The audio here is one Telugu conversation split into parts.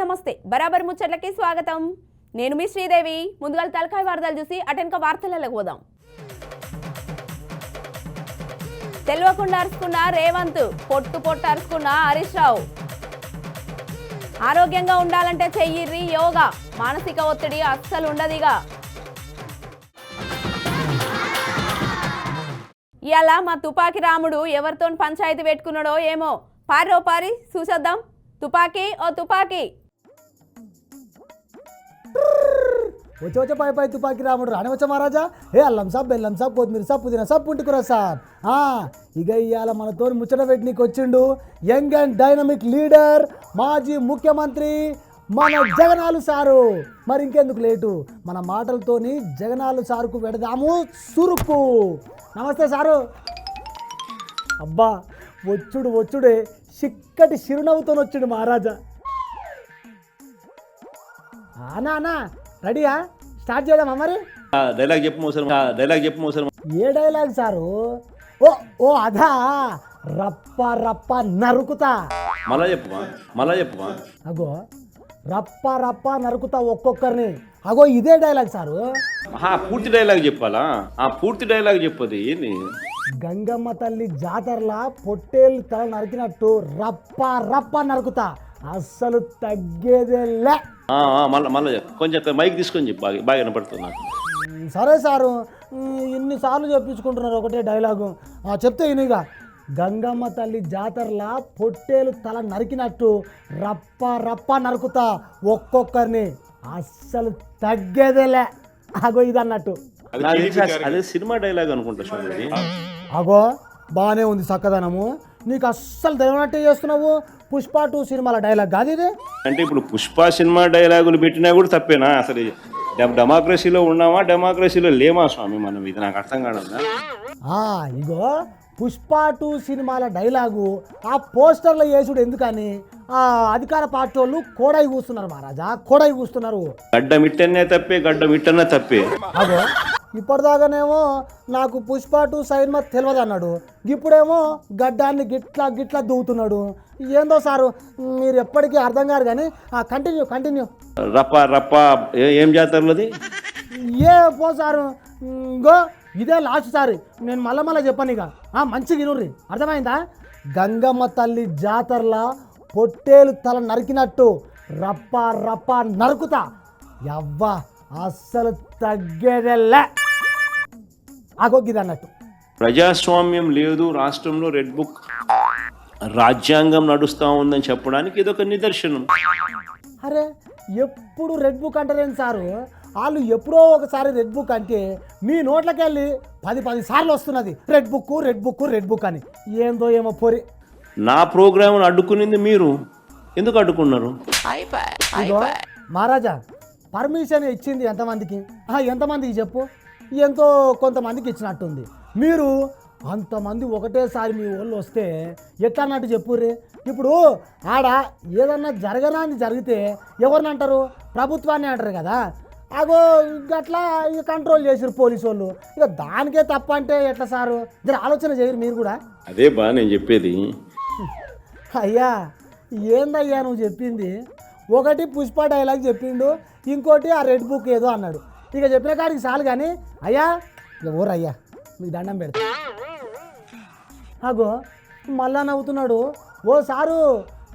నమస్తే. బరాబర్ ముచ్చట్లకి స్వాగతం. నేను మీ శ్రీదేవి. ముందుగా తలకాయ వార్తలు చూసి అటెన్క వార్తలకు పోదాం. తెలియకుండా అరుచుకున్న రేవంత్ పొట్టు పొట్టు అరుచుకున్న హరీష్ రావు. ఆరోగ్యంగా ఉండాలంటే చెయ్యిర్రి యోగా. మానసిక ఒత్తిడి అస్సలు ఉండదిగా. ఇవాళ మా తుపాకి రాముడు ఎవరితో పంచాయతీ పెట్టుకున్నాడో ఏమో. పారో పారి చూసేద్దాం. తుపాకీ ఓ తుపాకీ. వచ్చే వచ్చే పై పై తుపాకి రాముడు రాని వచ్చా మహారాజా? ఏ అల్లం సాబ్ బెల్లం సాబ్ కొత్తిమీర సాబ్ పుదీనా సాబ్ పుంటికూర సాబ్ ఆ, ఇక ఇవాళ మనతో ముచ్చట పెట్టినీకి వచ్చిండు యంగ్ అండ్ డైనమిక్ లీడర్ మాజీ ముఖ్యమంత్రి మన జగనాలు సారు. మరి ఇంకెందుకు లేటు? మన మాటలతోని జగనాలు సారుకు పెడదాము సురుకు. నమస్తే సారు. అబ్బా వచ్చుడు వచ్చుడే. చిక్కటి చిరునవ్వుతో వచ్చుడు మహారాజా. అనా అన్నా రెడీయా? స్టార్ట్ చేద్దామా మరి? డైలాగ్ చెప్పు మోసరం. ఆ డైలాగ్ చెప్పు మోసరం. ఏ డైలాగ్ సారు? ఓ ఓ అదా? రప్ప రప్ప నరుకుతా. మళ్ళా చెప్పుమా మళ్ళా చెప్పుమా అగో రప్ప రప్ప నరుకుతా ఒక్కొక్కరిని. అగో ఇదే డైలాగ్ సారు. ఆహా పూర్తి డైలాగ్ చెప్పాలా? ఆ పూర్తి డైలాగ్ చెప్పదు ఏంది? గంగమ్మ తల్లి జాతరలా పొట్టేళ్ళు తల నరికినట్టు రప్ప రప్ప నరుకుతా. అస్సలు తగ్గేదే లే మళ్ళా మళ్ళా. కొంచెం మైక్ తీసుకొని చెప్పు బాగా బాగా వినపడుతుంది నాకు. సరే సారు ఉమ్, ఇన్నిసార్లు చెప్పించుకుంటున్నారు ఒకటే డైలాగు. ఆ, చెప్తే ఇనిగా గంగమ్మ తల్లి జాతరలా పొట్టేలు తల నరికినట్టు రప్ప రప్ప నరుకుతా ఒక్కొక్కరిని. అస్సలు తగ్గేదేలే. అగో ఇది అన్నట్టు అదే సినిమా డైలాగ్ అనుకుంటా చూడండి అగో బాగానే ఉంది చక్కదనము. నీకు అస్సలు తెలియనట్టే చేస్తున్నావు? పుష్ప టూ సినిమాల డైలాగ్ కాదు ఇది. అంటే ఇప్పుడు పుష్ప సినిమా డైలాగులు పెట్టినా కూడా తప్పేనా? అసలు డెమ- డెమోక్రసీలో ఉన్నామా డెమోక్రసీలో లేమా స్వామి మనం? ఇది నాకు అర్థం కావడం ఆ, ఇగో పుష్ప టూ సినిమాల డైలాగు ఆ పోస్టర్లో వేసుడు ఎందుకని? ఆ అధికార పార్టీ వాళ్ళు కోడై కూస్తున్నారు మహారాజా కోడై కూస్తున్నారు. గడ్డ మిట్టనే తప్పే గడ్డ మిట్టనే తప్పే. అగో ఇప్పటిదాకానేమో నాకు పుష్ప టూ సైన్మ తెలియదు అన్నాడు. ఇప్పుడేమో గడ్డాన్ని గిట్లా గిట్లా దూవుతున్నాడు ఏందో సారు మీరు ఎప్పటికీ అర్థం కాదు కానీ కంటిన్యూ కంటిన్యూ రప్ప రప్ప ఏ- జాతరలోది ఏ పో సారు. ఇంగో ఇదే లాస్ట్ సారి. నేను మళ్ళా మళ్ళీ చెప్పాను ఇక. ఆ, మంచిగా వినుర్రి. అర్థమైందా? గంగమ్మ తల్లి జాతరలా పొట్టేలు తల నరికినట్టు రప్ప రప్ప నరుకుతా. యవ్వా. అస్సలు తగ్గేదేలే అగొగ్గిది అన్నట్టు ప్రజాస్వామ్యం లేదు రాష్ట్రంలో రెడ్ బుక్ రాజ్యాంగం నడుస్తూ ఉందని చెప్పడానికి ఇదొక నిదర్శనం. అరే ఎప్పుడు రెడ్ బుక్ అంటారేంటి సారు? వాళ్ళు ఎప్పుడో ఒకసారి రెడ్ బుక్ అంటే మీ నోట్లకెళ్ళి పది పది సార్లు వస్తున్నది. Red book red book red book అని. ఏందో ఏమో పొరి. నా ప్రోగ్రామ్ను అడ్డుకునింది మీరు. ఎందుకు అడ్డుకున్నారు? మహారాజా పర్మిషన్ ఇచ్చింది ఎంతమందికి? ఎంతమందికి చెప్పు? ఎంతో కొంతమందికి ఇచ్చినట్టుంది. మీరు అంతమంది ఒకటేసారి మీ వాళ్ళు వస్తే ఎట్లా అన్నట్టు చెప్పుర్రి? ఇప్పుడు ఆడ ఏదన్నా జరగరాని జరిగితే ఎవరిని అంటారు? ప్రభుత్వాన్ని అంటారు కదా. అగో అట్లా ఇక కంట్రోల్ చేసిరు పోలీసు వాళ్ళు ఇక దానికే తప్ప అంటే ఎట్లా సారు? జర ఆలోచన చేయరు మీరు కూడా. అదే బా నేను చెప్పేది. అయ్యా ఏందయ్యా నువ్వు చెప్పింది? ఒకటి పుష్ప డైలాగ్ చెప్పిండు ఇంకోటి ఆ రెడ్ బుక్ ఏదో అన్నాడు. ఇక చెప్పిన కాడికి చాలు కానీ అయ్యా ఇక ఊరయ్యా మీకు దండం పెడతా. అగో మళ్ళా నవ్వుతున్నాడు. ఓ సారు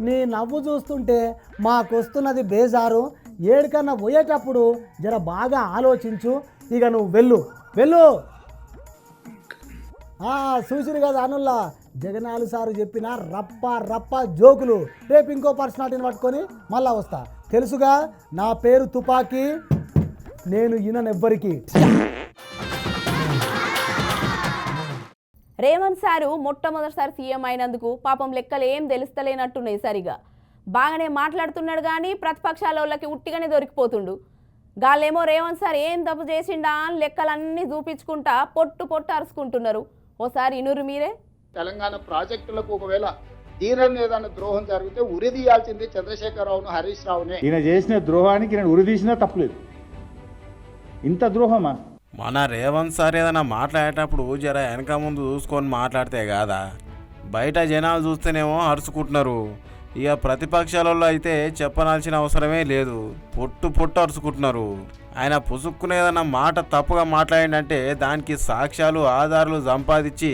నీ నవ్వు చూస్తుంటే మాకు వస్తున్నది బేజారు. ఏడికన్నా పోయేటప్పుడు జర బాగా ఆలోచించు. ఇక నువ్వు వెళ్ళు వెళ్ళు. చూసిరు కదా అనుల్లా జగనాలు సారు చెప్పిన రప్ప రప్ప జోకులు. రేపు ఇంకో పర్సనాలిటీని పట్టుకొని మళ్ళా వస్తా. తెలుసుగా నా పేరు తుపాకీ నేను ఈయనెవ్వరికి రేవంత్ సారు మొట్టమొదటిసారి సీఎం అయినందుకు పాపం లెక్కలు ఏం తెలుస్తలేనట్టున్నాయి సరిగా. బాగానే మాట్లాడుతున్నాడు కానీ ప్రతిపక్షాల వాళ్ళకి ఉట్టిగానే దొరికిపోతుండు. గాళ్ళేమో రేవంత్ సార్ ఏం తప్పు చేసిండా అని లెక్కలన్నీ చూపించుకుంటా పొట్టు పొట్టు అరుచుకుంటున్నారు. ఓసారి ఇనురు మీరే. తెలంగాణ ప్రాజెక్టులకు ఒకవేళ తీరని ఏదైనా ద్రోహం జరిగితే ఉరి తీయాల్సింది చంద్రశేఖరరావును హరీష్ రావునే. ఈయన చేసిన ద్రోహానికి నేను ఉరిదీసినా తప్పులేదు. ఇంత ద్రోహమా? మన రేవంత్ సార్ ఏదైనా మాట్లాడేటప్పుడు జర వెనక ముందు చూసుకొని మాట్లాడితే కాదా? బయట జనాలు చూస్తేనేమో అరుచుకుంటున్నారు. ఇక ప్రతిపక్షాలలో అయితే చెప్పనాల్సిన అవసరమే లేదు. పొట్టు పొట్టు అరుచుకుంటున్నారు. ఆయన పుసుక్కున ఏదన్నా మాట తప్పుగా మాట్లాడిందంటే దానికి సాక్ష్యాలు ఆధారాలు సంపాదించి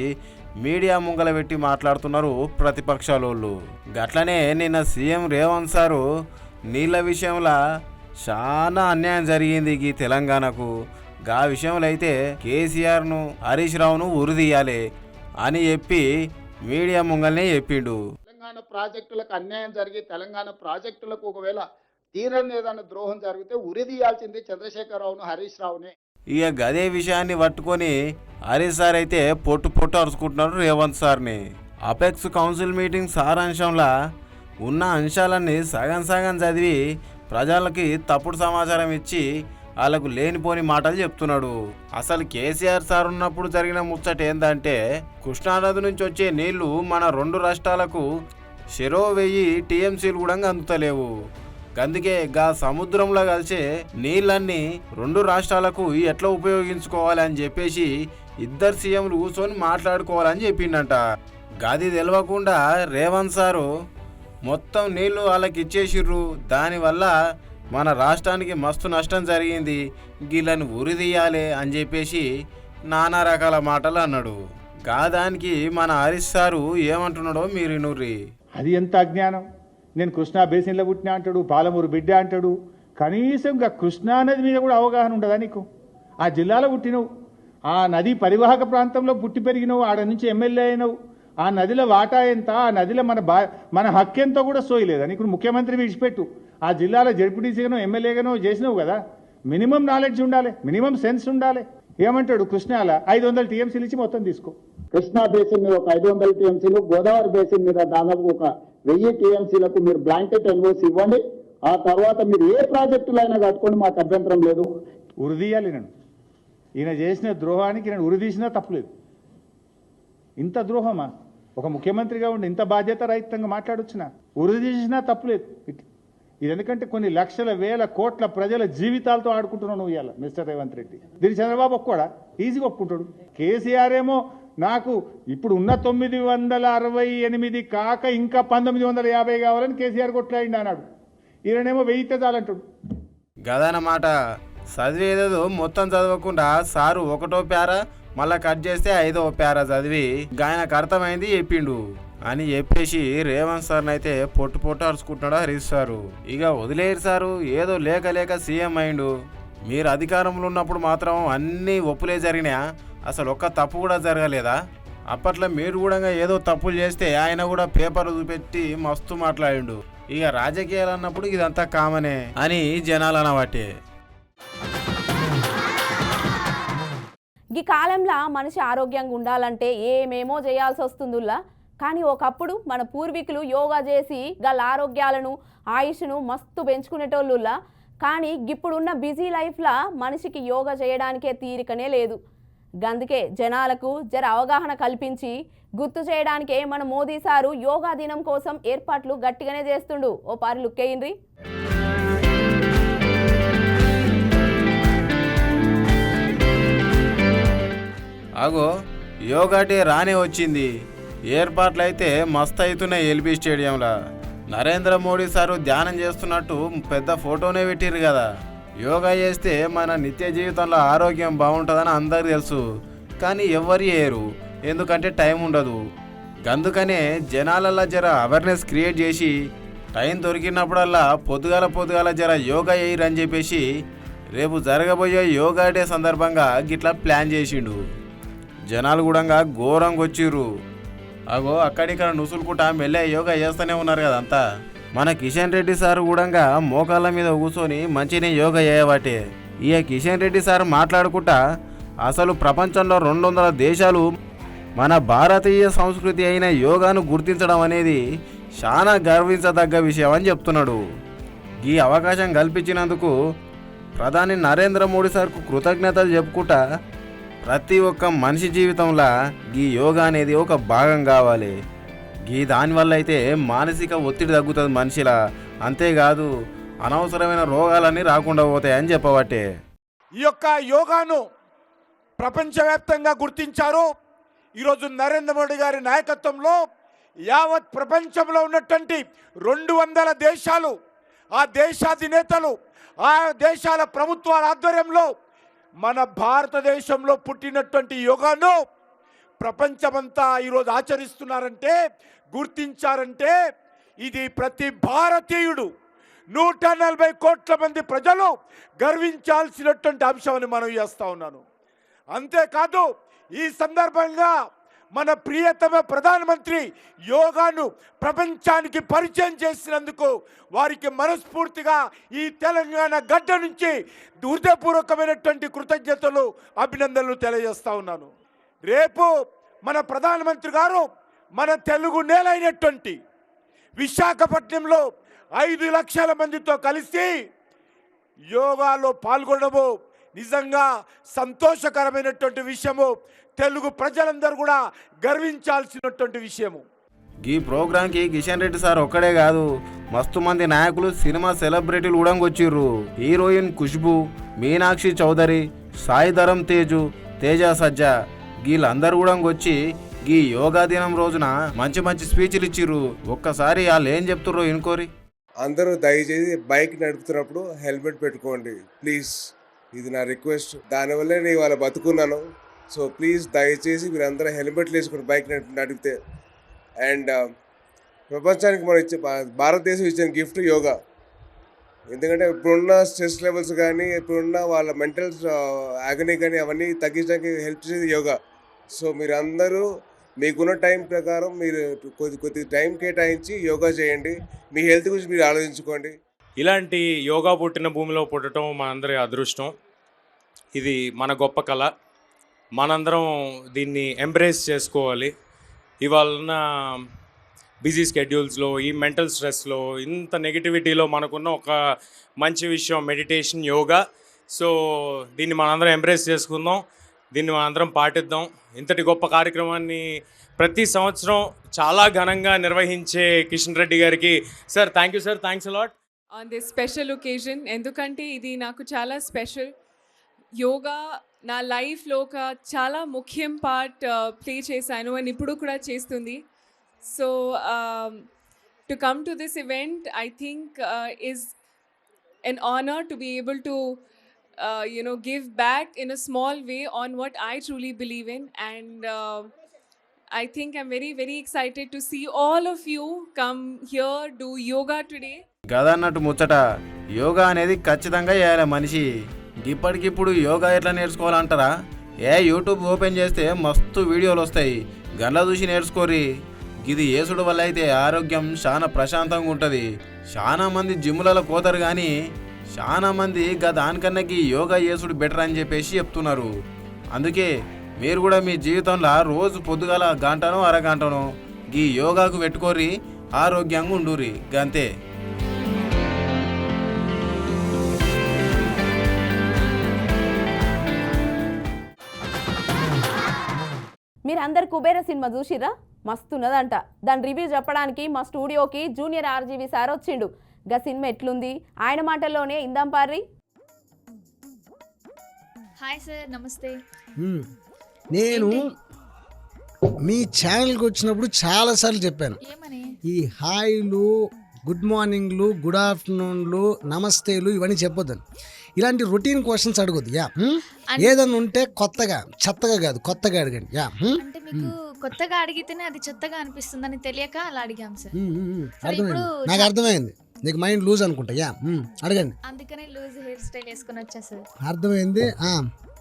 మీడియా ముంగల పెట్టి మాట్లాడుతున్నారు ప్రతిపక్షాలోళ్ళు. గట్లనే నిన్న సీఎం రేవంత్ సారు నీళ్ళ విషయంలో చాలా అన్యాయం జరిగింది ఈ తెలంగాణకు. గా విషయంలో అయితే కేసీఆర్ను హరీష్ రావును ఉరిదీయాలి అని చెప్పి మీడియా ముంగల్నే చెప్పిండు. తెలంగాణ ప్రాజెక్టులకు అన్యాయం జరిగి తెలంగాణ ప్రాజెక్టులకు ఒకవేళ తీరని ఏదైనా ద్రోహం జరిగితే ఉరిదీయాల్సింది చంద్రశేఖరరావును హరీష్ రావునే. ఇక గదే విషయాన్ని పట్టుకొని హరీష్ సార్ అయితే పొట్టు పొట్టు అరుచుకుంటున్నారు రేవంత్ సార్ని. అపెక్స్ కౌన్సిల్ మీటింగ్ సారాంశంలో ఉన్న అంశాలన్నీ సగం సగం చదివి ప్రజలకి తప్పుడు సమాచారం ఇచ్చి వాళ్ళకు లేనిపోని మాటలు చెప్తున్నాడు. అసలు కేసీఆర్ సార్ ఉన్నప్పుడు జరిగిన ముచ్చట ఏంటంటే కృష్ణానది నుంచి వచ్చే నీళ్ళు మన రెండు రాష్ట్రాలకు చెరో వెయ్యి టీఎంసీలు కూడా అందుతలేవు. అందుకే గా సముద్రంలో కలిసే నీళ్ళన్నీ రెండు రాష్ట్రాలకు ఎట్లా ఉపయోగించుకోవాలి అని చెప్పేసి ఇద్దరు సీఎంలు కూర్చొని మాట్లాడుకోవాలని చెప్పిండంట. గది తెలియకుండా రేవంత్ సారు మొత్తం నీళ్ళు వాళ్ళకి ఇచ్చేసిర్రు. దానివల్ల మన రాష్ట్రానికి మస్తు నష్టం జరిగింది. వీళ్ళని ఉరిదీయాలి అని చెప్పేసి నానా రకాల మాటలు అన్నాడు. గాదానికి మన హరీష్ సారు ఏమంటున్నాడో మీరు నూర్రి అది ఎంత అజ్ఞానం? నేను కృష్ణా బేసిన్లో పుట్టినా అంటాడు పాలమూరు బిడ్డ అంటాడు కనీసం కృష్ణా నది మీద కూడా అవగాహన ఉండదా నీకు? ఆ జిల్లాలో పుట్టినవు ఆ నది పరివాహక ప్రాంతంలో పుట్టి పెరిగినవు ఆడ నుంచి ఎమ్మెల్యే అయినవు ఆ నదిలో వాటా ఎంత ఆ నదిలో మన బా మన హక్కు ఎంతో కూడా సోయలేదా? నీకు ముఖ్యమంత్రి విడిచిపెట్టు. ఆ జిల్లాలో జడ్పీటీసీగానో ఎమ్మెల్యేగానో చేసినావు కదా మినిమం నాలెడ్జ్ ఉండాలి మినిమం సెన్స్ ఉండాలి. ఏమంటాడు కృష్ణాల? ఐదు వందల టీఎంసీలు ఇచ్చి మొత్తం తీసుకో. కృష్ణా బేసిన్ మీద ఒక ఐదు వందల టీఎంసీలు గోదావరి బేసిన్ మీద దాదాపు ఒక వెయ్యి టీఎంసీలకు మీరు బ్లాంకెట్ ఎన్ఓసి ఇవ్వండి. ఆ తర్వాత మీరు ఏ ప్రాజెక్టులైనా కట్టుకోండి మాకు అభ్యంతరం లేదు. ఉరిదీయాలి నేను. ఈయన చేసిన ద్రోహానికి నేను ఉరిదీసినా తప్పులేదు ఇంత ద్రోహమా? ఒక ముఖ్యమంత్రిగా ఉండి ఇంత బాధ్యత రహితంగా మాట్లాడొచ్చిన ఉరిదీసినా తప్పులేదు ఇది ఎందుకంటే కొన్ని లక్షల వేల కోట్ల ప్రజల జీవితాలతో ఆడుకుంటున్నావు నువ్వు ఇవాళ మిస్టర్ రేవంత్ రెడ్డి. దీని చంద్రబాబు కూడా ఈజీగా ఒప్పుకుంటాడు. కేసీఆర్ ఏమో నాకు ఇప్పుడు ఉన్న తొమ్మిది వందల అరవై ఎనిమిది కాక ఇంకా పంతొమ్మిది వందల యాభై కావాలని కేసీఆర్ కొట్లాడిండి అన్నాడు. ఈయననేమో వెయ్యితే చాలంటాడు గదనమాట చదివేదేదో మొత్తం చదవకుండా సారు ఒకటో ప్యారా మళ్ళా కట్ చేస్తే ఐదో ప్యారా చదివి ఆయనకు అర్థమైంది చెప్పిండు అని చెప్పేసి రేవంత్ సార్ అయితే పొట్టు పొట్టు అరుచుకుంటున్నాడు హరీష్ సారు. ఇక వదిలేరు సారు ఏదో లేక లేక సీఎం అయిండు. మీరు అధికారంలో ఉన్నప్పుడు మాత్రం అన్నీ ఒప్పులే జరిగినా అసలు ఒక్క తప్పు కూడా జరగలేదా? అప్పట్లో మీరు కూడా ఏదో తప్పులు చేస్తే ఆయన కూడా పేపర్ పెట్టి మస్తు మాట్లాడిండు. ఇక రాజకీయాలు అన్నప్పుడు ఇదంతా కామనే అని జనాలు అనబట్టే. ఈ కాలంలో మనిషి ఆరోగ్యంగా ఉండాలంటే ఏమేమో చేయాల్సి వస్తుందిలా కానీ ఒకప్పుడు మన పూర్వీకులు యోగా చేసి గల ఆరోగ్యాలను ఆయుష్ను మస్తు పెంచుకునేటోళ్ళులా కానీ ఇప్పుడున్న బిజీ లైఫ్లో మనిషికి యోగా చేయడానికే తీరికనే లేదు. అందుకే జనాలకు జర అవగాహన కల్పించి గుర్తు చేయడానికే మన మోదీ సారు యోగా దినం కోసం ఏర్పాట్లు గట్టిగానే చేస్తుండు. ఓ పారి లుక్కేయండ్రి అగో యోగా డే రానే వచ్చింది. ఏర్పాట్లు అయితే మస్తు అవుతున్నాయి ఎల్బీ స్టేడియంలో. నరేంద్ర మోడీ సారు ధ్యానం చేస్తున్నట్టు పెద్ద ఫోటోనే పెట్టిర్రు కదా. యోగా చేస్తే మన నిత్య జీవితంలో ఆరోగ్యం బాగుంటుందని అందరికి తెలుసు. కానీ ఎవరు చేయరు ఎందుకంటే టైం ఉండదు. అందుకనే జనాలల్లో జర అవేర్నెస్ క్రియేట్ చేసి టైం దొరికినప్పుడల్లా పొద్దుగాల పొద్దుగాల జర యోగా చేయరని చెప్పేసి రేపు జరగబోయే యోగా డే సందర్భంగా గిట్లా ప్లాన్ చేసిండు. జనాలు కూడా ఘోరంగా వచ్చిర్రు. అగో అక్కడిక్కడ నుసులుకుంటా మెల్లె యోగా చేస్తూనే ఉన్నారు కదంతా. మన కిషన్ రెడ్డి సార్ కూడా మోకాళ్ళ మీద కూర్చొని మంచినే యోగా చేయవాటే. ఇక కిషన్ రెడ్డి సార్ మాట్లాడుకుంటా అసలు ప్రపంచంలో రెండు వందల దేశాలు మన భారతీయ సంస్కృతి అయిన యోగాను గుర్తించడం అనేది చాలా గర్వించదగ్గ విషయం అని చెప్తున్నాడు. ఈ అవకాశం కల్పించినందుకు ప్రధాని నరేంద్ర మోడీ సార్కు కృతజ్ఞతలు చెప్పుకుంటా ప్రతి ఒక్క మనిషి జీవితంలో ఈ యోగా అనేది ఒక భాగం కావాలి. ఈ దానివల్ల అయితే మానసిక ఒత్తిడి తగ్గుతుంది మనిషిలా. అంతేకాదు అనవసరమైన రోగాలన్నీ రాకుండా పోతాయని చెప్పబట్టే. ఈ యొక్క యోగాను ప్రపంచవ్యాప్తంగా గుర్తించారు. ఈరోజు నరేంద్ర మోడీ గారి నాయకత్వంలో యావత్ ప్రపంచంలో ఉన్నటువంటి రెండు వందల దేశాలు ఆ దేశాధినేతలు ఆ దేశాల ప్రభుత్వాల ఆధ్వర్యంలో మన భారతదేశంలో పుట్టినటువంటి యోగాను ప్రపంచమంతా ఈరోజు ఆచరిస్తున్నారంటే గుర్తించారంటే ఇది ప్రతి భారతీయుడు నూట నలభై కోట్ల మంది ప్రజలు గర్వించాల్సినటువంటి అంశమని మనం చేస్తూ ఉన్నాను. అంతేకాదు ఈ సందర్భంగా మన ప్రియతమ ప్రధానమంత్రి యోగాను ప్రపంచానికి పరిచయం చేసినందుకు వారికి మనస్ఫూర్తిగా ఈ తెలంగాణ గడ్డ నుంచి హృదయపూర్వకమైనటువంటి కృతజ్ఞతలు అభినందనలు తెలియజేస్తా ఉన్నాను. రేపు మన ప్రధానమంత్రి గారు మన తెలుగు నేలైనటువంటి విశాఖపట్నంలో ఐదు లక్షల మందితో కలిసి యోగాలో పాల్గొనడము నిజంగా సంతోషకరమైనటువంటి విషయము. తెలుగు ప్రజలందరూ కూడా గర్వించాల్సినటువంటి విషయము. ఈ ప్రోగ్రాంకి కిషన్ రెడ్డి సార్ ఒక్కడే కాదు మస్తు మంది నాయకులు సినిమా సెలబ్రిటీలు ఉడంగొచ్చిర్రు వచ్చిర్రు హీరోయిన్ ఖుష్బు మీనాక్షి చౌదరి సాయిధరం తేజు తేజ సజ్జా. వీళ్ళందరూ కూడా వచ్చి ఈ యోగా దినం రోజున మంచి మంచి స్పీచ్లు ఇచ్చిర్రు. ఒక్కసారి వాళ్ళు ఏం చెప్తుర్రో ఇనుకోరి. అందరూ దయచేసి బైక్ నడుపుతున్నప్పుడు హెల్మెట్ పెట్టుకోండి. ప్లీజ్ ఇది నా రిక్వెస్ట్. దానివల్లే నేను ఇవాళ బతుకున్నాను. సో ప్లీజ్ దయచేసి మీరు హెల్మెట్లు వేసుకుని బైక్ నడిపితే. అండ్ ప్రపంచానికి మనం ఇచ్చే భారతదేశం ఇచ్చిన గిఫ్ట్ యోగా. ఎందుకంటే ఇప్పుడున్న స్ట్రెస్ లెవెల్స్ కానీ ఇప్పుడున్న వాళ్ళ మెంటల్ ఆగనీ కానీ అవన్నీ తగ్గించడానికి హెల్ప్ చేసేది యోగా. సో మీరందరూ మీకున్న టైం ప్రకారం మీరు కొద్ది కొద్ది టైం కేటాయించి యోగా చేయండి. మీ హెల్త్ గురించి మీరు ఆలోచించుకోండి. ఇలాంటి యోగా పుట్టిన భూమిలో పుట్టడం మనందరి అదృష్టం. ఇది మన గొప్ప కళ. మనందరం దీన్ని ఎంబ్రేస్ చేసుకోవాలి. ఇవాళ బిజీ స్కెడ్యూల్స్లో ఈ మెంటల్ స్ట్రెస్లో ఇంత నెగిటివిటీలో మనకున్న ఒక మంచి విషయం మెడిటేషన్ యోగా. సో దీన్ని మనందరం ఎంబ్రేస్ చేసుకుందాం. దీన్ని అందరం పాటిద్దాం. ఇంతటి గొప్ప కార్యక్రమాన్ని ప్రతి సంవత్సరం చాలా ఘనంగా నిర్వహించే కిషన్ రెడ్డి గారికి sir thank you sir thanks a lot on this special occasion ఎందుకంటే ఇది నాకు చాలా స్పెషల్ యోగా నా లైఫ్లో ఒక చాలా ముఖ్యం పార్ట్ ప్లే uh, చేశాను అండ్ ఇప్పుడు కూడా చేస్తుంది. So to come to this event I think is an honor to be able to uh, you know give back in a small way on what i truly believe in. And uh, i think i'm very very excited to see all of you come here do yoga today. గదన్నట్టు ముచ్చట యోగా అనేది ఖచ్చితంగా చేయాలి మనిషి. ఇప్పటికిప్పుడు యోగా ఎట్లా నేర్చుకోవాలంటారా? ఏ యూట్యూబ్ ఓపెన్ చేస్తే మస్తు వీడియోలు వస్తాయి. గండ్ల చూసి నేర్చుకోరి ఇది ఏసుడు వల్ల అయితే ఆరోగ్యం చాలా ప్రశాంతంగా ఉంటుంది. చాలా మంది జిమ్లలో పోతారు కానీ చాలా మంది గా దానికన్నా ఈ యోగా చేసుడు బెటర్ అని చెప్పేసి చెప్తున్నారు. అందుకే మీరు కూడా మీ జీవితంలో రోజు పొద్దుగాల గంటనో అరగంటనో ఈ యోగాకు పెట్టుకోరి ఆరోగ్యంగా ఉండురి గంతే. మీరందరు కుబేర సినిమా చూసిరా మస్తున్నదంట దాని రివ్యూ చెప్పడానికి మా స్టూడియోకి జూనియర్ ఆర్జీవి సార్ వచ్చిండు. గా సినిమా ఎట్లుంది? ఆయన మాటల్లోనే ఇందాం పార్రి. హాయ్ సార్ నమస్తే. నేను మీ ఛానల్కి వచ్చినప్పుడు చాలాసార్లు చెప్పాను. ఏమని? ఈ హాయ్లు గుడ్ మార్నింగ్లు గుడ్ ఆఫ్టర్నూన్లు నమస్తేలు ఇవన్నీ చెప్పొద్దని ఇలాంటి రొటీన్ క్వశ్చన్స్ అడగొద్దు. యా? ఏదన్నా ఉంటే కొత్తగా చెత్తగా కాదు కొత్తగా అడగండి. యా? అంటే మీకు కొత్తగా అడిగితేనే అది చెత్తగా అనిపిస్తుందని తెలియక అలా అడిగాం సార్. నాకు అర్థమైంది. నీకు మైండ్ లూజ్ అనుకుంటా. అడగండి. అందుకనే లూజ్ హెయిర్ స్టైల్ వేసుకొని వచ్చా సార్. అర్థమైంది?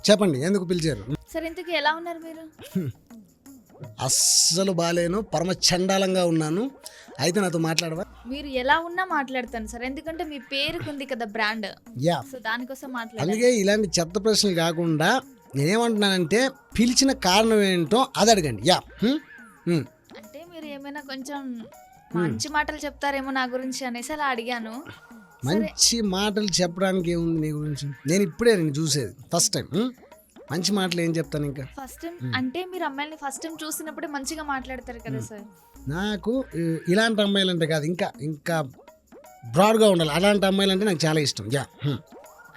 చెప్పండి ఎందుకు పిలిచారు? సార్ ఇంతకు ఎలా ఉన్నారు మీరు? అస్సలు బాలేను పరమ చండాలంగా ఉన్నాను. అయితే నాతో మాట్లాడవా? మీరు ఎలా ఉన్నా మాట్లాడతాను సార్ ఎందుకంటే మీ పేరుకుంది కదా బ్రాండ్. యా. సో దానికోసం మాట్లాడాలి అందుకే ఇలాంటి చెత్త ప్రశ్నలు కాకుండా నేనేమంటున్నానంటే పిలిచిన కారణం ఏంటో అది అడగండి యా. అంటే మీరు ఏమైనా కొంచెం మంచి మాటలు చెప్తారేమో నా గురించి అనేసి అలా అడిగాను. మంచి మాటలు చెప్పడానికి ఏముంది నీ గురించి? నేను ఇప్పుడే నేను చూసేది ఫస్ట్ టైం? మంచి మాటలు ఏం చెప్తాను ఇంకా? ఫస్ట్ టైం అంటే మీరు అమ్మాయిని ఫస్ట్ టైం చూసినప్పుడే మంచిగా మాట్లాడతారు కదా సార్? నాకు ఇలాంటి అమ్మాయిలు అంటే కాదు ఇంకా ఇంకా బ్రాడ్గా ఉండాలి. అలాంటి అమ్మాయిలు అంటే నాకు చాలా ఇష్టం యా.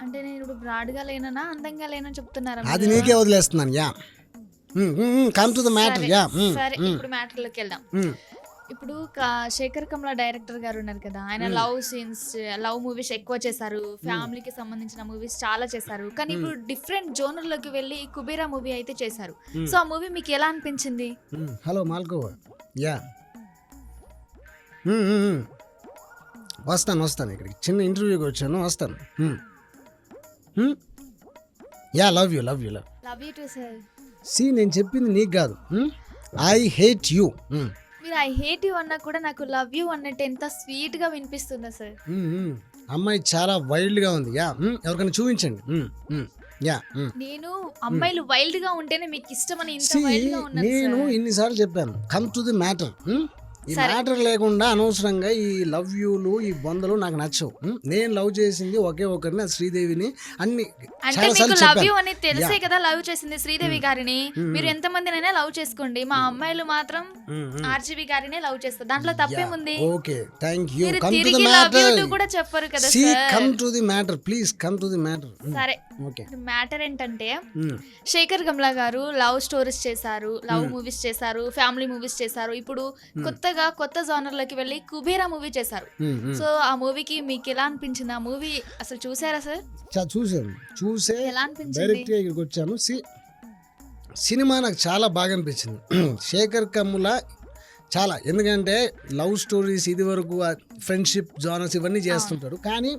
అంటే నేను ఇప్పుడు బ్రాడ్గా లేననా అందంగా లేనని చెప్తున్నారా అది? నీకే వదిలేస్తున్నాను yeah. Come to the matter yeah సరే ఇప్పుడు మ్యాటర్లోకి వెళ్దాం. ఇప్పుడు శేఖర్ కమల డైరెక్టర్ గారు ఉన్నారు కదా ఆయన లవ్ సీన్స్ లవ్ మూవీస్ ఎక్కువ చేశారు. ఫ్యామిలీకి సంబంధించిన మూవీస్ చాలా చేశారు. కానీ ఇప్పుడు డిఫరెంట్ జోనర్లోకి వెళ్ళి కుబేరా మూవీ అయితే చేశారు. సో ఆ మూవీ మీకు ఎలా అనిపించింది. హలో మాల్కోవా యా. వస్తాను వస్తాను ఇక్కడికి. చిన్న ఇంటర్వ్యూకి వచ్చాను వస్తాను. Yeah love you love you love love you too sir. See నేను చెప్పింది నీకు కాదు. I hate you. మీరు ఐ హేట్ యూ అన్నా కూడా నాకు లవ్ యూ అన్నట్టు ఎంత స్వీట్గా వినిపిస్తుందా సార్. అమ్మాయి చాలా వైల్డ్గా ఉంది. యా. ఎవరికైనా చూపించండి. యా. నేను అమ్మాయిలు వైల్డ్గా ఉంటేనే మీకు ఇష్టమని ఇంత వైల్డ్గా నేను సార్. ఇన్నిసార్లు చెప్పాను. కమ్ టు ది మ్యాటర్ ఈ. మ్యాటర్ లేకుండా అనవసరంగా ఈ లవ్ యూలు ఈ బొందలు నాకు నచ్చవు? నేను లవ్ చేసింది ఒకే ఒకరిని శ్రీదేవిని అన్ని అంటే మీకు లవ్ యూ అని తెలిసే. కదా లవ్ చేసింది శ్రీదేవి గారిని? మీరు ఎంత మందినైనా లవ్ చేసుకోండి. మా అమ్మాయిలు మాత్రం. ఆర్జీవి గారినే లవ్ చేస్తారు. దాంట్లో తప్పేముంది? Okay thank you come to the matter కూడా చెప్పరు కదా sir. Come to the matter please come to the matter సరే. ఓకే మ్యాటర్ ఏంటంటే శేఖర్ గమ్లా గారు లవ్ స్టోరీస్ చేశారు లవ్ మూవీస్ చేశారు ఫ్యామిలీ మూవీస్ చేశారు. ఇప్పుడు కొత్తగా కొత్త జానర్లోకి వెళ్ళి కుబేరా మూవీ చేశారు. సో ఆ మూవీకి మీకు ఎలా అనిపించింది? ఆ మూవీ అసలు చూసారా సార్? చూసాను చూసే ఎలా అనిపించింది? డైరెక్ట్గా ఇక్కడికి వచ్చాను. సినిమా నాకు చాలా బాగా అనిపించింది. శేఖర్ కమ్ముల చాలా. ఎందుకంటే లవ్ స్టోరీస్ ఇది వరకు ఫ్రెండ్షిప్ జానర్స్ ఇవన్నీ చేస్తుంటారు. కానీ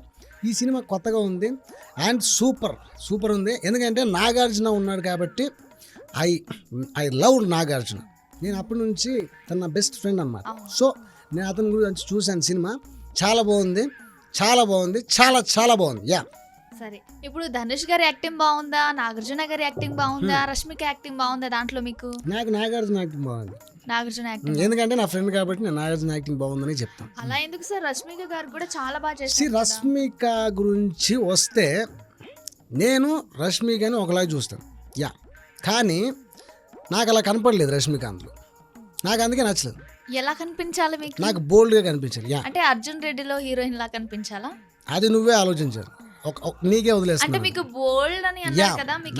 ఈ సినిమా కొత్తగా ఉంది. And super. సూపర్ ఉంది. ఎందుకంటే నాగార్జున ఉన్నాడు కాబట్టి ఐ ఐ లవ్ నాగార్జున. నేను అప్పటి నుంచి తన నా బెస్ట్ ఫ్రెండ్ అన్నమాట. సో నేను అతని గురించి చూశాను సినిమా. చాలా బాగుంది. చాలా బాగుంది. చాలా చాలా బాగుంది. యా. సరే. ఇప్పుడు ధనుష్ గారి యాక్టింగ్ బాగుందా? నాగార్జున గారి యాక్టింగ్ బాగుందా? రష్మిక యాక్టింగ్ బాగుందా దాంట్లో మీకు? నాకు నాగార్జున యాక్టింగ్ బాగుంది. నాగార్జున యాక్టింగ్ ఎందుకంటే నా ఫ్రెండ్ కాబట్టి నేను నాగార్జున యాక్టింగ్ బాగుందని చెప్తాను అలా ఎందుకు సార్? రష్మిక గారు కూడా చాలా బాగా సి చేస్తారు కదా. రష్మిక గురించి వస్తే నేను రష్మికని ఒకలాగా చూస్తాను. యా. కానీ నాకు అలా కనపడలేదు రష్మిక అందులో నాకు అందుకే నచ్చలేదు. ఎలా కనిపించాలి మీకు? నాకు బోల్డ్గా కనిపించాలి యా. అంటే అర్జున్ రెడ్డిలో హీరోయిన్ లా కనిపించాలా? అది నువ్వే ఆలోచించారు నీకే అంటే వదిలేస్తున్నాను మీకు బోల్డ్ అని అన్నారు కదా మీకు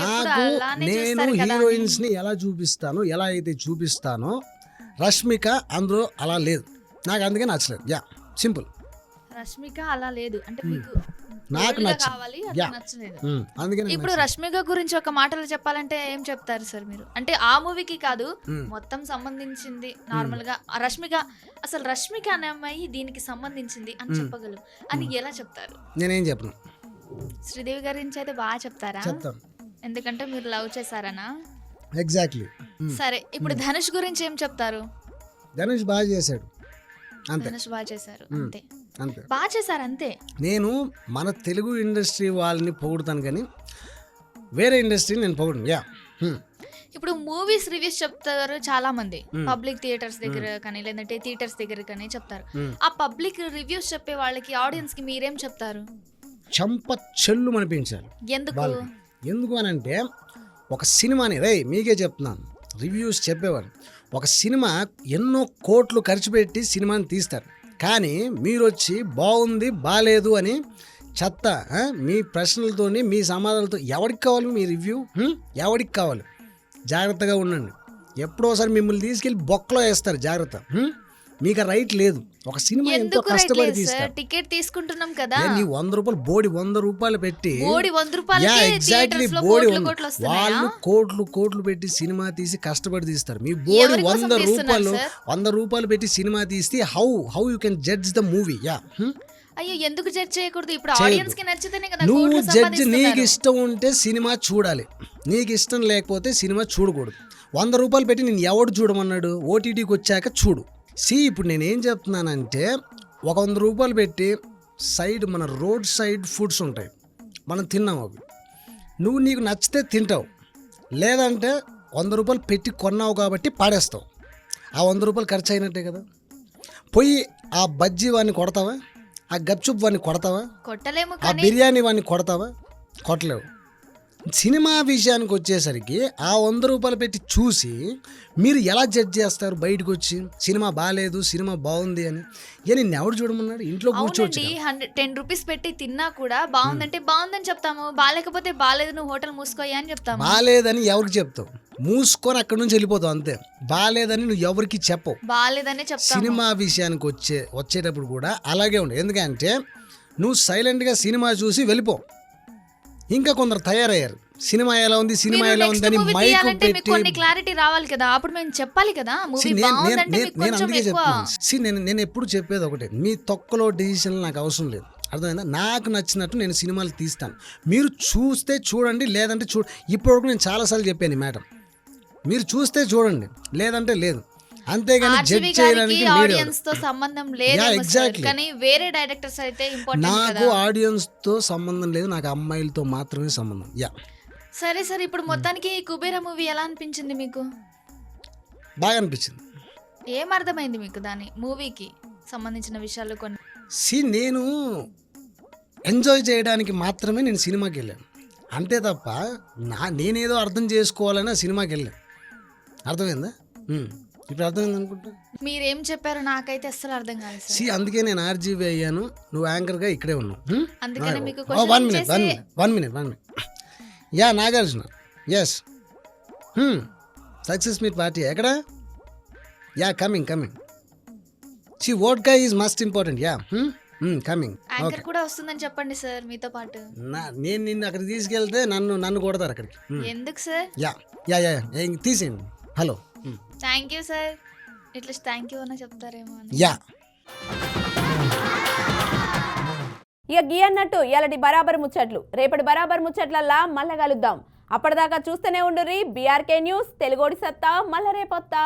నేను. హీరోయిన్స్ని ఎలా చూపిస్తాను ఎలా అయితే చూపిస్తానో రష్మిక అందులో అలా లేదు. నాకు అందుకే నచ్చలేదు యా. సింపుల్. రష్మిక అలా లేదు. అంటే మీకు నాకు. కావాలి అది యా. నచ్చలేదు. అందుకే నాకు ఇప్పుడు. రష్మిక గురించి ఒక మాటలో చెప్పాలంటే ఏం చెప్తారు సార్ మీరు? అంటే ఆ మూవీకి కాదు. మొత్తం సంబంధించింది నార్మల్గా రష్మిక అసలు రష్మిక అనే అమ్మాయి దీనికి సంబంధించింది అని చెప్పగలరు అని ఎలా చెప్తారు? నేనేం చెప్పను. శ్రీదేవి గారి నుంచి అయితే బాగా చెప్తారా? చెప్తాను. ఎందుకంటే మీరు లవ్ చేశారనా? ఎగ్జాక్ట్లీ సరే ఇప్పుడు ధనుష్ గురించి ఏం చెప్తారు? ధనుష్ బాగా చేశాడు. అంతే. ధనుష్ బాగా చేశారు. అంతే. అంతే. బాగా చేశారు అంతే. నేను మన తెలుగు ఇండస్ట్రీ వాళ్ళని పొగుడుతాను కానీ వేరే ఇండస్ట్రీని నేను పొగడను. యా. ఇప్పుడు మూవీస్ రివ్యూస్ చెప్తారు చాలా మంది పబ్లిక్ థియేటర్స్ దగ్గర కానీ లేదంటే థియేటర్స్ దగ్గర కానీ చెప్తారు ఆ పబ్లిక్ రివ్యూస్ చెప్పే వాళ్ళకి ఆడియన్స్కి మీరేం చెప్తారు? చంప చెల్లు అనిపించాలి. ఎందుకు? ఎందుకు అని అంటే ఒక సినిమాని రే మీకే చెప్తున్నాను. రివ్యూస్ చెప్పేవారు ఒక సినిమా ఎన్నో కోట్లు ఖర్చు పెట్టి సినిమాని తీస్తారు. కానీ మీరు వచ్చి బాగుంది బాగాలేదు అని చెత్త మీ ప్రశ్నలతోని మీ సమాధానాలతో ఎవరికి కావాలి మీ రివ్యూ? ఎవరికి కావాలి? జాగ్రత్తగా ఉండండి. ఎప్పుడోసారి మిమ్మల్ని తీసుకెళ్ళి బొక్కలో వేస్తారు జాగ్రత్త. మీకు రైట్ లేదు. ఒక సినిమా ఎంతో కష్టపడి తీస్తారు టికెట్ తీసుకుంటున్నాం కదా. నీ వంద రూపాయలు బోడి వంద రూపాయలు పెట్టి బోడి వంద రూపాయలకే యా ఎగ్జాక్ట్లీ బోడి? వాళ్ళు కోట్లు కోట్లు పెట్టి సినిమా తీసి కష్టపడి తీస్తారు. మీ బోడి వంద రూపాయలు? వంద రూపాయలు పెట్టి సినిమా తీస్తే how how you can judge the movie yeah అయ్యో ఎందుకు జడ్జ్ చేయకూడదు? ఇప్పుడు. ఆడియన్స్కి నచ్చితేనే కదా నువ్వు జడ్జ్ నీకు. ఇష్టం ఉంటే సినిమా చూడాలి. నీకు ఇష్టం లేకపోతే సినిమా చూడకూడదు. వంద రూపాయలు పెట్టి నేను ఎవడు చూడమన్నాడు? ఓటీటీకి వచ్చాక చూడు. సి ఇప్పుడు నేను ఏం చెప్తున్నానంటే ఒక వంద రూపాయలు పెట్టి సైడ్ మన రోడ్ సైడ్ ఫుడ్స్ ఉంటాయి. మనం తిన్నాం అవి. నువ్వు నీకు నచ్చితే తింటావు. లేదంటే వంద రూపాయలు పెట్టి కొన్నావు కాబట్టి పాడేస్తావు. ఆ వంద రూపాయలు ఖర్చు అయినట్టే కదా. పోయి ఆ బజ్జీ వాడిని కొడతావా? ఆ గప్చుప్ వాడిని కొడతావా? కొట్టలేము ఆ బిర్యానీ వాడిని కొడతావా? కొట్టలేవు. సినిమా విషయానికి వచ్చేసరికి ఆ వంద రూపాయలు పెట్టి చూసి మీరు ఎలా జడ్జ్ చేస్తారు బయటకు వచ్చి సినిమా బాగాలేదు సినిమా బాగుంది అని. ఏ నిన్ను ఎవడు చూడమన్నాడు? ఇంట్లో కూర్చోవచ్చు అవునండి. హండ్రెడ్ టెన్ రూపీస్ పెట్టి తిన్నా కూడా బాగుందంటే బాగుందని చెప్తాము. బాగాలేకపోతే బాగాలేదు నువ్వు హోటల్ మూసుకోయా అని చెప్తాము. బాగాలేదని ఎవరికి చెప్తావు? మూసుకొని అక్కడి నుంచి వెళ్ళిపోతావు అంతే. బాగాలేదని నువ్వు ఎవరికి చెప్పవు. బాగాలేదనే చెప్తాము. సినిమా విషయానికి వచ్చే వచ్చేటప్పుడు కూడా అలాగే ఉండు. ఎందుకంటే నువ్వు సైలెంట్గా సినిమా చూసి వెళ్ళిపో. ఇంకా కొందరు తయారయ్యారు. సినిమా ఎలా ఉంది సినిమా ఎలా ఉందని movie మైక్ కొన్ని పెట్టి క్లారిటీ రావాలి కదా. అప్పుడు మేము చెప్పాలి కదా మూవీ నేను- బాగుందంటే అందుకే చెప్తున్నాను. See, నేను నేను ఎప్పుడు చెప్పేది ఒకటే. మీ తొక్కలో డిసిషన్ నాకు అవసరం లేదు. అర్థమైందా? నాకు నచ్చినట్టు నేను సినిమాలు తీస్తాను. మీరు చూస్తే చూడండి లేదంటే చూ ఇప్పటివరకు నేను చాలాసార్లు చెప్పాను మేడం మీరు చూస్తే చూడండి లేదంటే లేదు. అంతేగాని జడ్జ్ చేయడానికి? ఆడియన్స్తో సంబంధం లేదు exactly. కానీ వేరే డైరెక్టర్స్ అయితే ఇంపార్టెంట్ నాకు కదా ఆడియన్స్తో సంబంధం లేదు నాకు అమ్మాయిలతో మాత్రమే సంబంధం. యా. సరే సరే ఇప్పుడు మొత్తానికి కుబేరా మూవీ ఎలా అనిపించింది మీకు? బాగా అనిపించింది. ఏం అర్థమైంది మీకు దాని మూవీకి సంబంధించిన విషయాలు కొన్ని? సి నేను ఎంజాయ్ చేయడానికి మాత్రమే నేను సినిమాకి వెళ్ళాను. అంతే తప్ప నా నేనేదో అర్థం చేసుకోవాలని సినిమాకి వెళ్ళాను. అర్థమైందా. ఇప్పుడు అర్థమైంది అనుకుంటా మీరేం చెప్పారో నాకైతే అస్సలు అర్థం కాదు సి అందుకే నేను ఆర్జీబీ అయ్యాను. నువ్వు యాంకర్గా ఇక్కడే ఉన్నావు. ఉమ్? అందుకనే మీకు ఓ, వన్ మినిట్ వన్ చేసి- minute one minute one minute yeah Nagarjuna. Yes success meet party ఎక్కడ? Yeah coming coming. See vodka is must important. Yeah coming. Anchor కూడా వస్తుందని చెప్పండి సార్ మీతో పాటు. నా నేను నిన్ను అక్కడికి తీసుకెళ్తే నన్ను నన్ను కొడతారు అక్కడికి. ఎందుకు సార్? యా యా యా తీసేయండి. హలో. థ్యాంక్ యూ సార్ ఇట్లా థ్యాంక్ యూ అన్న చెప్తారేమో అని. యా ఇక గీ అన్నట్టు ఇలాంటి బరాబర్ ముచ్చట్లు. రేపటి బరాబర్ ముచ్చట్లల్లా మళ్ళా కలుద్దాం. అప్పటిదాకా చూస్తూనే ఉండుర్రి. బీఆర్కే న్యూస్ తెలుగోడి సత్తా మళ్ళా రేపొత్తా.